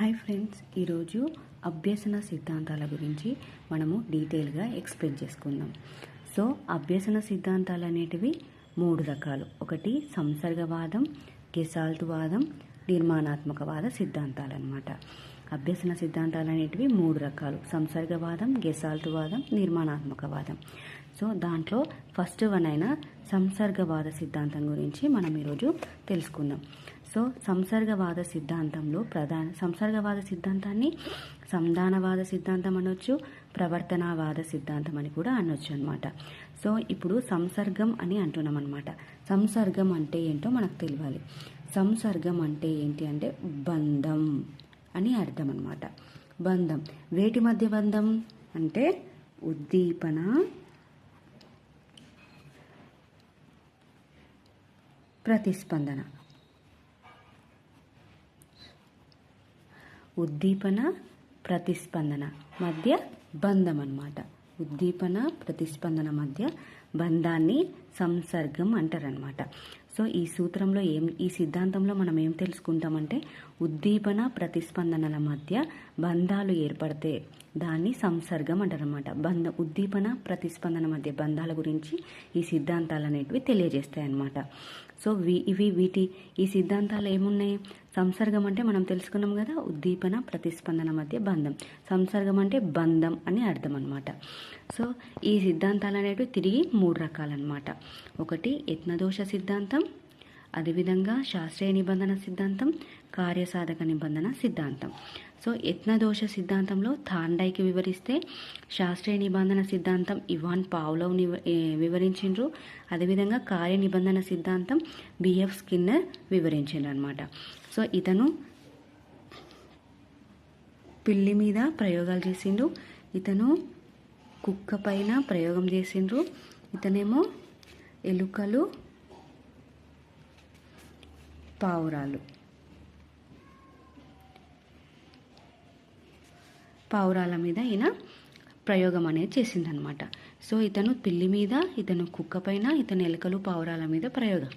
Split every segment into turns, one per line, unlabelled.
Hi friends ఈరోజు అభ్యసన సిద్ధాంతాల గురించి మనము డీటెయిల్గా ఎక్స్ప్లెయిన్ చేసుకుందాం. సో అభ్యసన సిద్ధాంతాలు అనేటివి మూడు రకాలు. ఒకటి సంసర్గవాదం గెసాల్తువాదం నిర్మాణాత్మకవాద సిద్ధాంతాలు అనమాట అభ్యసన సిద్ధాంతాలు అనేటివి మూడు రకాలు. సంసర్గవాదం గెసాల్తువాదం నిర్మాణాత్మకవాదం. సో దాంట్లో ఫస్ట్ వన్ అయిన సంసర్గవాద సిద్ధాంతం గురించి మనం ఈరోజు తెలుసుకుందాం. సో సంసర్గవాద సిద్ధాంతంలో ప్రధాన సంసర్గవాద సిద్ధాంతాన్ని సంధానవాద సిద్ధాంతం అనొచ్చు ప్రవర్తనవాద సిద్ధాంతం అని కూడా అనొచ్చు అనమాట సో ఇప్పుడు సంసర్గం అని అంటున్నాం అనమాట సంసర్గం అంటే ఏంటో మనకు తెలియాలి. సంసర్గం అంటే ఏంటి అంటే బంధం అని అర్థం అనమాట బంధం. వేటి మధ్య బంధం అంటే ఉద్దీపన ప్రతిస్పందన. ఉద్దీపన ప్రతిస్పందన మధ్య బంధం అన్నమాట ఉద్దీపన ప్రతిస్పందన మధ్య బంధాన్ని సంసర్గం అంటారనమాట సో ఈ సూత్రంలో ఏం ఈ సిద్ధాంతంలో మనం ఏం తెలుసుకుంటామంటే ఉద్దీపన ప్రతిస్పందనల మధ్య బంధాలు ఏర్పడితే దాన్ని సంసర్గం అంటారనమాట బంధ ఉద్దీపన ప్రతిస్పందన మధ్య బంధాల గురించి ఈ సిద్ధాంతాలు అనేటివి తెలియజేస్తాయి అన్నమాట సో వి ఇవి వీటి ఈ సిద్ధాంతాలు ఏమున్నాయి? సంసర్గం అంటే మనం తెలుసుకున్నాం కదా ఉద్దీపన ప్రతిస్పందన మధ్య బంధం. సంసర్గం అంటే బంధం అని అర్థం అనమాట సో ఈ సిద్ధాంతాలు అనేటివి తిరిగి మూడు రకాలన్నమాట. ఒకటి యత్నదోష సిద్ధాంతం అదేవిధంగా శాస్త్రీయ నిబంధన సిద్ధాంతం కార్యసాధక నిబంధన సిద్ధాంతం. సో యత్నదోష సిద్ధాంతంలో థాండైకి వివరిస్తే శాస్త్రీయ నిబంధన సిద్ధాంతం ఇవాన్ పావ్లవ్ నివ వివరించిండ్రు. అదేవిధంగా కార్య నిబంధన సిద్ధాంతం బిఎఫ్ స్కిన్నర్ వివరించిండ్రు అనమాట సో ఇతను పిల్లి మీద ప్రయోగాలు చేసిండు. ఇతను కుక్క పైన ప్రయోగం చేసిండ్రు. ఇతనేమో ఎలుకలు పావురాలు. పావురాల మీద ఈయన ప్రయోగం అనేది చేసిందనమాట సో ఇతను పిల్లి మీద ఇతను కుక్క పైన ఇతను ఎలుకలు పావురాల మీద ప్రయోగం.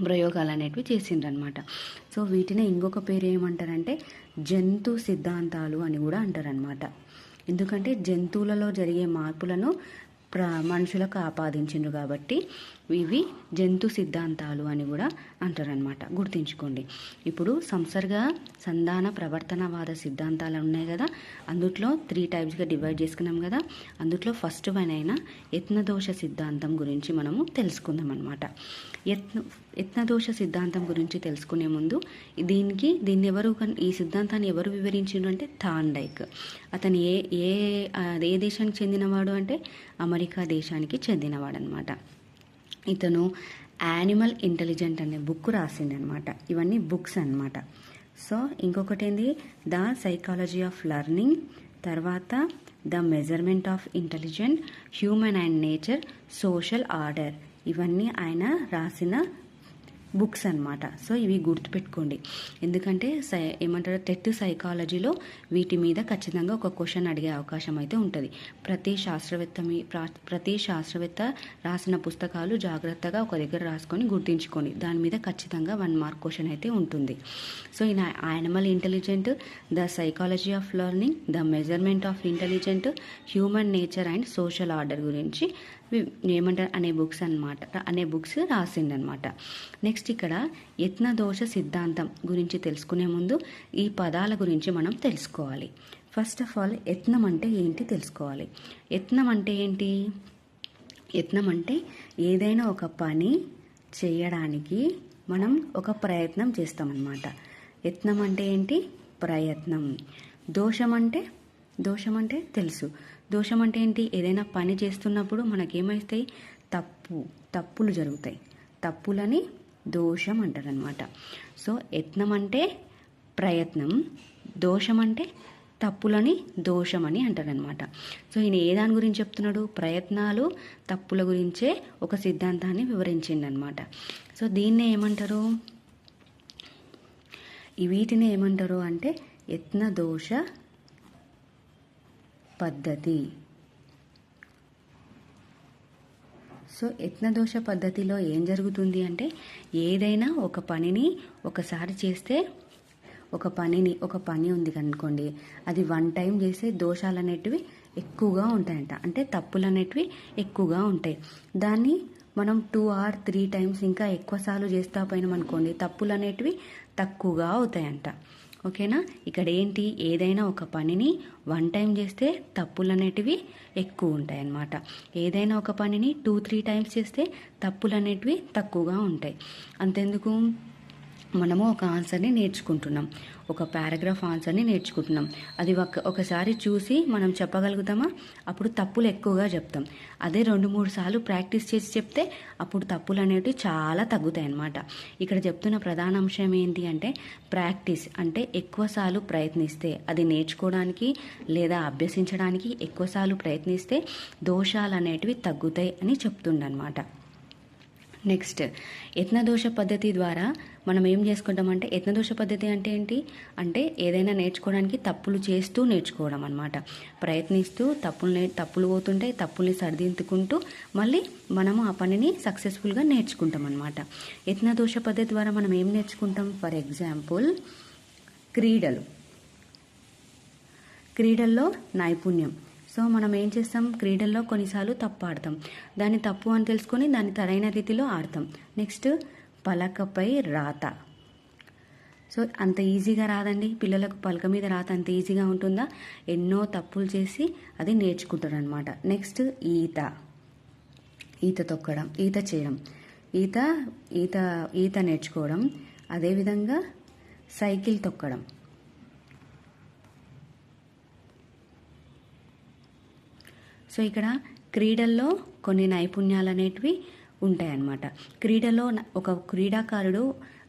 ప్రయోగాలు అనేటివి చేసిండ్రనమాట సో వీటిని ఇంకొక పేరు ఏమంటారంటే జంతు సిద్ధాంతాలు అని కూడా అంటారనమాట ఎందుకంటే జంతువులలో జరిగే మార్పులను ప్ర మనుషులకు ఆపాదించిండ్రు కాబట్టి ఇవి జంతు సిద్ధాంతాలు అని కూడా అంటారనమాట గుర్తుంచుకోండి. ఇప్పుడు సంసర్గ సంధాన ప్రవర్తనవాద సిద్ధాంతాలు ఉన్నాయి కదా. అందుట్లో త్రీ టైప్స్గా డివైడ్ చేసుకున్నాం కదా. అందుట్లో ఫస్ట్ వన్ అయిన యత్నదోష సిద్ధాంతం గురించి మనము తెలుసుకుందాం అనమాట యత్న యత్నదోష సిద్ధాంతం గురించి తెలుసుకునే ముందు దీనికి దీన్ని ఎవరు ఈ సిద్ధాంతాన్ని ఎవరు వివరించిండ్రు అంటే థాండైక్. అతను ఏ ఏ ఏ దేశానికి చెందినవాడు అంటే అమెరికా దేశానికి చెందినవాడు అనమాట ఇతను యానిమల్ ఇంటెలిజెంట్ అనే బుక్ రాసిండనమాట. ఇవన్నీ బుక్స్ అన్నమాట. సో ఇంకొకటి ఏంది ద సైకాలజీ ఆఫ్ లెర్నింగ్ తర్వాత the measurement of intelligent human and nature social order ఇవన్నీ ఆయన రాసిన బుక్స్ అన్నమాట. సో ఇవి గుర్తుపెట్టుకోండి. ఎందుకంటే సై ఏమంటారు? టెట్ సైకాలజీలో వీటి మీద ఖచ్చితంగా ఒక క్వశ్చన్ అడిగే అవకాశం అయితే ఉంటుంది. ప్రతి శాస్త్రవేత్త మీ ప్రతి శాస్త్రవేత్త రాసిన పుస్తకాలు జాగ్రత్తగా ఒక దగ్గర రాసుకొని గుర్తుంచుకోండి. దాని మీద ఖచ్చితంగా వన్ మార్క్ క్వశ్చన్ అయితే ఉంటుంది. సో ఈయన animal intelligent the psychology of learning the measurement of intelligent human nature and social order గురించి ఏమంటారు? అనే బుక్స్ అన్నమాట. అనే బుక్స్ రాసిండనమాట నెక్స్ట్ ఇక్కడ యత్నదోష సిద్ధాంతం గురించి తెలుసుకునే ముందు ఈ పదాల గురించి మనం తెలుసుకోవాలి. ఫస్ట్ ఆఫ్ ఆల్ యత్నం అంటే ఏంటి తెలుసుకోవాలి. యత్నం అంటే ఏంటి? యత్నం అంటే ఏదైనా ఒక పని చేయడానికి మనం ఒక ప్రయత్నం చేస్తామన్నమాట. యత్నం అంటే ఏంటి? ప్రయత్నం. దోషం అంటే దోషం అంటే తెలుసు. దోషం అంటే ఏంటి? ఏదైనా పని చేస్తున్నప్పుడు మనకేమవుతాయి తప్పు తప్పులు జరుగుతాయి. తప్పులని దోషం అంటారనమాట సో యత్నం అంటే ప్రయత్నం దోషం అంటే తప్పులని దోషమని అంటారనమాట సో ఈయన ఏ దాని గురించి చెప్తున్నాడు? ప్రయత్నాలు తప్పుల గురించే ఒక సిద్ధాంతాన్ని వివరించిండనమాట సో దీన్నే ఏమంటారు? వీటిని ఏమంటారు అంటే యత్న దోష పద్ధతి. సో యత్నదోష పద్ధతిలో ఏం జరుగుతుంది అంటే ఏదైనా ఒక పనిని ఒకసారి చేస్తే ఒక పనిని ఒక పని ఉంది అనుకోండి అది వన్ టైం చేసే దోషాలు అనేటివి ఎక్కువగా ఉంటాయంట. అంటే తప్పులు అనేటివి ఎక్కువగా ఉంటాయి. దాన్ని మనం టూ ఆర్ త్రీ టైమ్స్ ఇంకా ఎక్కువ సార్లు చేస్తా పోయినాం అనుకోండి తప్పులు అనేటివి తక్కువగా అవుతాయంట. ఓకేనా? ఇక్కడ ఏంటి ఏదైనా ఒక పనిని వన్ టైం చేస్తే తప్పులు అనేటివి ఎక్కువ ఉంటాయి అన్నమాట ఏదైనా ఒక పనిని టూ త్రీ టైమ్స్ చేస్తే తప్పులు అనేటివి తక్కువగా ఉంటాయి. అంతెందుకు? మనము ఒక ఆన్సర్ని నేర్చుకుంటున్నాం. ఒక పారాగ్రాఫ్ ఆన్సర్ని నేర్చుకుంటున్నాం. అది ఒక ఒకసారి చూసి మనం చెప్పగలుగుతామా? అప్పుడు తప్పులు ఎక్కువగా చెప్తాం. అదే రెండు మూడు సార్లు ప్రాక్టీస్ చేసి చెప్తే అప్పుడు తప్పులు అనేవి చాలా తగ్గుతాయి అన్నమాట ఇక్కడ చెప్తున్న ప్రధాన అంశం ఏంటి అంటే ప్రాక్టీస్ అంటే ఎక్కువసార్లు ప్రయత్నిస్తే అది నేర్చుకోవడానికి లేదా అభ్యసించడానికి ఎక్కువసార్లు ప్రయత్నిస్తే దోషాలు అనేటివి తగ్గుతాయి అని చెప్తుండనమాట నెక్స్ట్ యత్నదోష పద్ధతి ద్వారా మనం ఏం చేసుకుంటామంటే యత్నదోష పద్ధతి అంటే ఏంటి? అంటే ఏదైనా నేర్చుకోవడానికి తప్పులు చేస్తూ నేర్చుకోవడం అనమాట ప్రయత్నిస్తూ తప్పులు నే తప్పులు పోతుంటే తప్పుల్ని సరిదిద్దుకుంటూ మళ్ళీ మనము ఆ పనిని సక్సెస్ఫుల్గా నేర్చుకుంటాం అనమాట యత్నదోష పద్ధతి ద్వారా మనం ఏం నేర్చుకుంటాం? ఫర్ ఎగ్జాంపుల్ క్రీడలు. క్రీడల్లో నైపుణ్యం. సో మనం ఏం చేస్తాం? క్రీడల్లో కొన్నిసార్లు తప్పు ఆడతాం. దాన్ని తప్పు అని తెలుసుకొని దాన్ని సరైన రీతిలో ఆడతాం. నెక్స్ట్ పలకపై రాత. సో అంత ఈజీగా రాదండి. పిల్లలకు పలక మీద రాత అంత ఈజీగా ఉంటుందా? ఎన్నో తప్పులు చేసి అది నేర్చుకుంటారు అనమాట నెక్స్ట్ ఈత. ఈత తొక్కడం ఈత చేయడం. ఈత ఈత ఈత నేర్చుకోవడం. అదేవిధంగా సైకిల్ తొక్కడం. సో ఇక్కడ క్రీడల్లో కొన్ని నైపుణ్యాలు అనేటివి ఉంటాయన్నమాట క్రీడలో ఒక క్రీడాకారుడు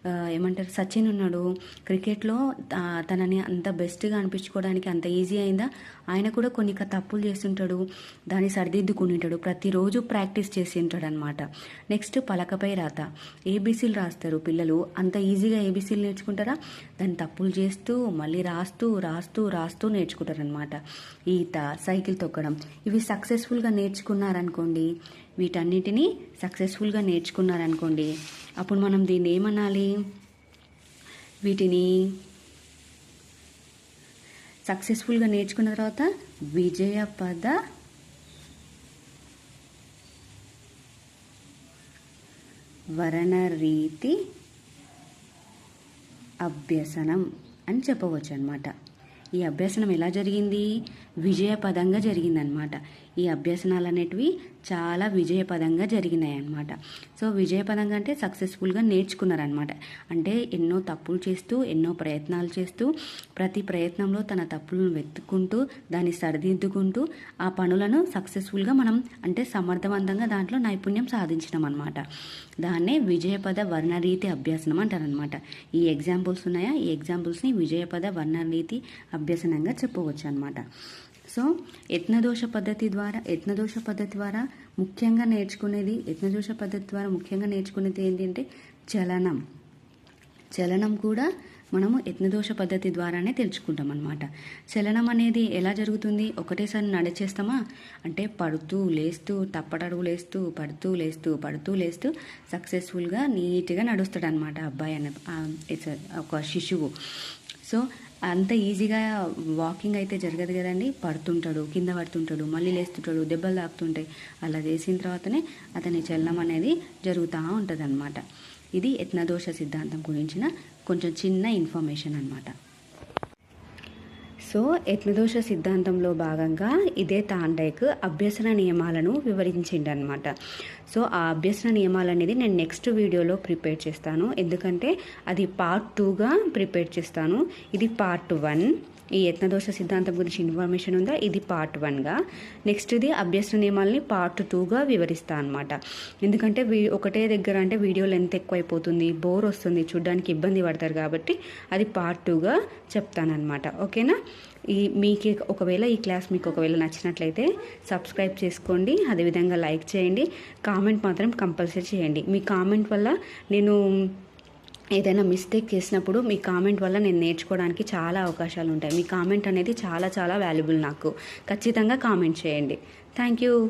ఏమంటారు సచిన్ ఉన్నాడు. క్రికెట్లో తనని అంత బెస్ట్గా అనిపించుకోవడానికి అంత ఈజీ అయిందా? ఆయన కూడా కొన్ని తప్పులు చేస్తుంటాడు. దాన్ని సరిదిద్దుకుని ఉంటాడు ప్రతిరోజు ప్రాక్టీస్ చేసి ఉంటాడు అనమాట నెక్స్ట్ పలకపై రాత. ఏబీసీలు రాస్తారు పిల్లలు. అంత ఈజీగా ఏబీసీలు నేర్చుకుంటారా? దాన్ని తప్పులు చేస్తూ మళ్ళీ రాస్తూ రాస్తూ రాస్తూ నేర్చుకుంటారనమాట ఈత సైకిల్ తొక్కడం. ఇవి సక్సెస్ఫుల్గా నేర్చుకున్నారనుకోండి వీటన్నిటినీ సక్సెస్ఫుల్గా నేర్చుకున్నారనుకోండి అప్పుడు మనం దీన్ని ఏమనాలి? వీటిని సక్సెస్ఫుల్గా నేర్చుకున్న తర్వాత విజయపద వరణరీతి అభ్యసనం అని చెప్పవచ్చు అనమాట ఈ అభ్యసనం ఎలా జరిగింది? విజయపదంగా జరిగిందనమాట ఈ అభ్యసనాలు అనేటివి చాలా విజయపదంగా జరిగినాయి అనమాట సో విజయపదంగా అంటే సక్సెస్ఫుల్గా నేర్చుకున్నారనమాట అంటే ఎన్నో తప్పులు చేస్తూ ఎన్నో ప్రయత్నాలు చేస్తూ ప్రతి ప్రయత్నంలో తన తప్పులను వెతుక్కుంటూ దాన్ని సరిదిద్దుకుంటూ ఆ పనులను సక్సెస్ఫుల్గా మనం అంటే సమర్థవంతంగా దాంట్లో నైపుణ్యం సాధించినాం అనమాట దాన్నే విజయపద వర్ణరీతి అభ్యసనం అంటారనమాట ఈ ఎగ్జాంపుల్స్ ఉన్నాయా? ఈ ఎగ్జాంపుల్స్ని విజయపద వర్ణరీతి అభ్యసనంగా చెప్పవచ్చు అనమాట సో యత్నదోష పద్ధతి ద్వారా యత్నదోష పద్ధతి ద్వారా ముఖ్యంగా నేర్చుకునేది యత్నదోష పద్ధతి ద్వారా ముఖ్యంగా నేర్చుకునేది ఏంటంటే చలనం. చలనం కూడా మనము యత్నదోష పద్ధతి ద్వారానే తెలుసుకుంటాం అనమాట చలనం అనేది ఎలా జరుగుతుంది? ఒకటేసారి నడిచేస్తామా? అంటే పడుతూ లేస్తూ తప్పటడుగు లేస్తూ పడుతూ లేస్తూ పడుతూ లేస్తూ సక్సెస్ఫుల్గా నీట్గా నడుస్తాడనమాట అబ్బాయి అనే ఒక శిశువు. సో అంత ఈజీగా వాకింగ్ అయితే జరగదు కదండి. పడుతుంటాడు కింద పడుతుంటాడు మళ్ళీ లేస్తుంటాడు దెబ్బలు తాకుతుంటాయి. అలా చేసిన తర్వాతనే అతని చలనం అనేది జరుగుతూ ఉంటుంది అనమాట ఇది యత్నదోష సిద్ధాంతం గురించిన కొంచెం చిన్న ఇన్ఫర్మేషన్ అనమాట సో యత్నదోష సిద్ధాంతంలో భాగంగా ఇదే తాండైక్ అభ్యసన నియమాలను వివరించిండనమాట సో ఆ అభ్యసన నియమాలు అనేది నేను నెక్స్ట్ వీడియోలో ప్రిపేర్ చేస్తాను. ఎందుకంటే అది పార్ట్ టూగా ప్రిపేర్ చేస్తాను. ఇది పార్ట్ వన్ ఈ యత్నదోష సిద్ధాంతం గురించి ఇన్ఫర్మేషన్ ఉందా? ఇది పార్ట్ వన్గా నెక్స్ట్ ఇది అభ్యసన నియమాలని పార్ట్ టూగా వివరిస్తాను అనమాట ఎందుకంటే వీ ఒకటే దగ్గర అంటే వీడియో లెంత్ ఎక్కువైపోతుంది బోర్ వస్తుంది చూడడానికి ఇబ్బంది పడతారు కాబట్టి అది పార్ట్ టూగా చెప్తానమాట ఓకేనా? ఈ మీకు ఒకవేళ ఈ క్లాస్ మీకు ఒకవేళ నచ్చినట్లయితే సబ్స్క్రైబ్ చేసుకోండి అదేవిధంగా లైక్ చేయండి కామెంట్ మాత్రం కంపల్సరీ చేయండి. మీ కామెంట్ వల్ల నేను ఏదైనా మిస్టేక్ చేసినప్పుడు మీ కామెంట్ వల్ల నేను నేర్చుకోవడానికి చాలా అవకాశాలు ఉంటాయి. మీ కామెంట్ అనేది చాలా చాలా వాల్యుబుల్ నాకు. ఖచ్చితంగా కామెంట్ చేయండి. Thank you.